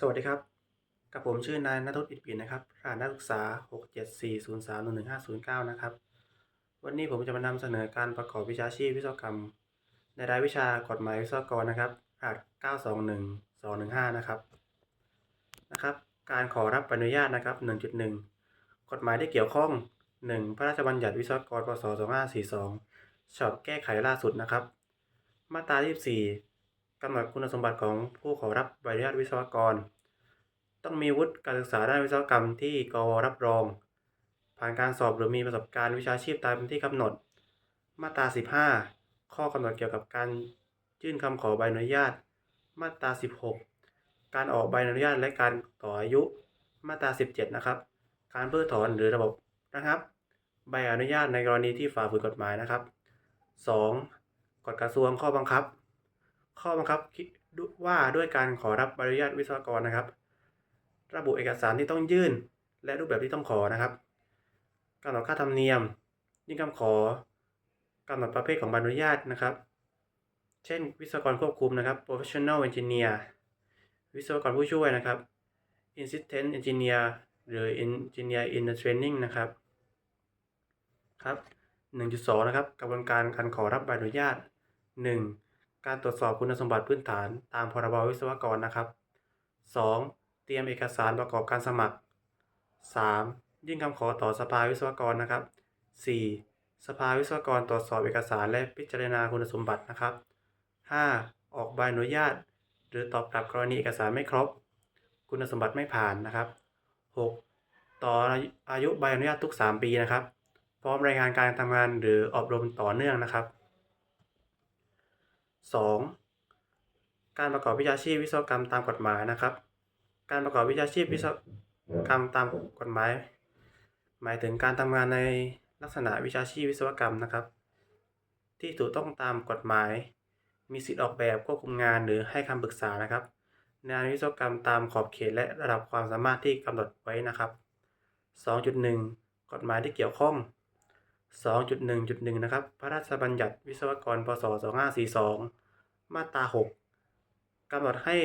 สวัสดีครับ กับผมชื่อนายณทุศอิทปินนะครับรหัสนักศึกษา 674031159นะครับ วันนี้ผมจะมานำเสนอการประกอบวิชาชีพวิศวกรรม ในรายวิชากฎหมายวิศวกรนะครับรหัส921215 นะครับ นะครับ การขอรับใบอนุญาตนะครับ 1.1 กฎหมายที่เกี่ยวข้อง 1. พระราชบัญญัติวิศวกร พศ 2542 ฉบับแก้ไขล่าสุดนะครับ มาตรา 24 กำหนดคุณสมบัติของผู้ขอรับใบอนุญาตวิศวกร ต้องมีวุฒิการศึกษาด้านวิศวกรรมที่กวรับรอง ผ่านการสอบหรือมีประสบการณ์วิชาชีพตามที่กำหนด มาตรา 15 ข้อกำหนดเกี่ยวกับการยื่นคำขอใบอนุญาต มาตรา 16 การออกใบอนุญาตและการต่ออายุ มาตรา 17 นะครับ การเพิกถอนหรือระบบนะครับ ใบอนุญาตในกรณีที่ฝ่าฝืนกฎหมายนะครับ 2. กฎกระทรวงข้อบังคับ ข้อบังคับว่าด้วยการขอรับใบอนุญาตวิศวกรนะครับ ระบุเอกสารที่ต้องยื่น และรูปแบบที่ต้องขอนะครับกำหนดค่าธรรมเนียม ยื่นคำขอกำหนดประเภทของใบอนุญาตนะครับ เช่น วิศวกรควบคุมนะครับ professional engineer วิศวกรผู้ช่วยนะครับ assistant engineer หรือ engineer in the training นะครับครับ 1.2 นะครับกระบวนการการขอรับใบอนุญาต 1. การตรวจสอบคุณสมบัติพื้นฐานตามพรบวิศวกรนะครับ 2. เตรียมเอกสารประกอบการสมัคร 3. ยื่นคำขอต่อสภาวิศวกรนะครับ 4. สภาวิศวกรตรวจสอบเอกสารและพิจารณาคุณสมบัตินะครับ 5. ออกใบอนุญาต หรือตอบกลับกรณีเอกสารไม่ครบ คุณสมบัติไม่ผ่านนะครับ 6. ต่ออายุใบอนุญาตทุก 3 ปีนะครับ พร้อมรายงานการทำงานหรืออบรมต่อเนื่องนะครับ 2. การประกอบวิชาชีพวิศวกรรมตามกฎหมายนะครับ การประกอบวิชาชีพวิศวกรรมตามกฎหมาย หมายถึงการทำงานในลักษณะวิชาชีพวิศวกรรมนะครับ ที่ถูกต้องตามกฎหมาย มีสิทธิออกแบบควบคุมงานหรือให้คำปรึกษานะครับในงานวิศวกรรมตามขอบเขตและระดับความสามารถที่กำหนดไว้นะครับ 2.1 กฎหมายที่เกี่ยวข้อง 2.1.1 นะครับ พระราชบัญญัติวิศวกร พศ 2542 มาตรา 6กำหนดให้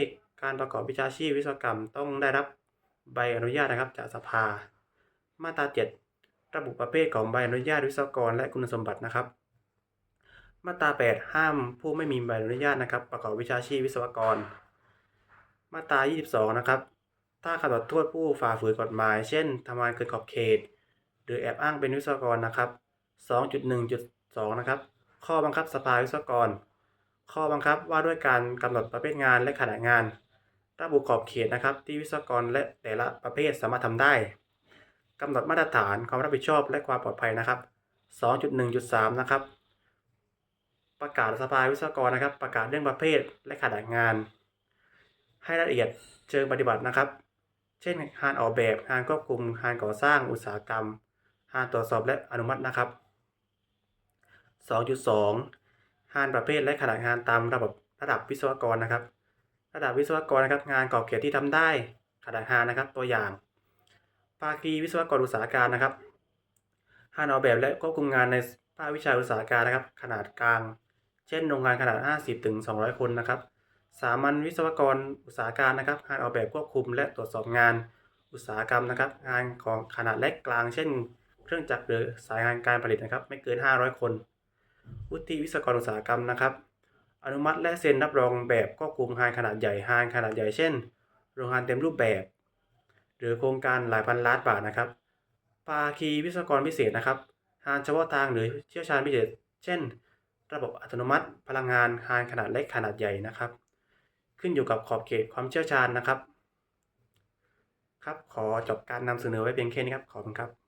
การประกอบวิชาชีพวิศวกรรมต้องได้รับใบอนุญาตนะครับจากสภา มาตรา 7 ระบุประเภทของใบอนุญาตวิศวกรและคุณสมบัตินะครับ มาตรา 8 ห้ามผู้ไม่มีใบอนุญาตนะครับ ประกอบวิชาชีพวิศวกร มาตรา 22 นะครับ ถ้ากำหนดโทษผู้ฝ่าฝืนกฎหมาย เช่นทำงานเกินขอบเขต หรือแอบอ้างเป็นวิศวกรนะครับ 2.1.2 นะครับ ข้อบังคับสภาวิศวกร ข้อบังคับว่าด้วยการกำหนดประเภทงานและขนาดงาน ระบุขอบเขตนะครับ ที่วิศวกรและแต่ละประเภทสามารถทำได้กำหนดมาตรฐานความรับผิดชอบและความปลอดภัยนะครับ 2.1.3 นะครับ ประกาศสภาวิศวกรนะครับ ประกาศเรื่องประเภทและขนาดงาน ให้รายละเอียดเชิงปฏิบัตินะครับ เช่นงานออกแบบงานควบคุมงานก่อสร้างอุตสาหกรรมงานตรวจสอบและอนุมัตินะครับ 2.2 งานประเภทและขนาดงานตามระบบระดับวิศวกรนะครับ ระดับวิศวกรนะครับ งานขอบเขตที่ทำได้ขนาดงานนะครับ ตัวอย่าง ภาคีวิศวกรอุตสาหการนะครับงานออกแบบและควบคุมงานในภาควิชาอุตสาหการนะครับ ขนาดกลาง เช่นโรงงานขนาด 50ถึง200 คนนะครับ สามัญวิศวกรอุตสาหการนะครับ งานออกแบบควบคุมและตรวจสอบงานอุตสาหกรรมนะครับ งานของขนาดเล็กกลาง เช่น เครื่องจักรหรือสายงานการผลิตนะครับ ไม่เกิน 500 คน วุฒิวิศวกรอุตสาหกรรมนะครับ อนุมัติและเซ็นรับรองแบบควบคุมงานขนาดใหญ่งานขนาดใหญ่เช่น โรงงานเต็มรูปแบบ หรือโครงการหลายพันล้านบาทนะครับ ภาคีวิศวกรพิเศษนะครับงานเฉพาะทางหรือเชี่ยวชาญพิเศษ เช่น ระบบอัตโนมัติ พลังงานงานขนาดเล็กขนาดใหญ่นะครับ ขึ้นอยู่กับขอบเขตความเชี่ยวชาญนะครับ ครับ ขอจบการนำเสนอไว้เพียงแค่นี้ครับ ขอบคุณครับ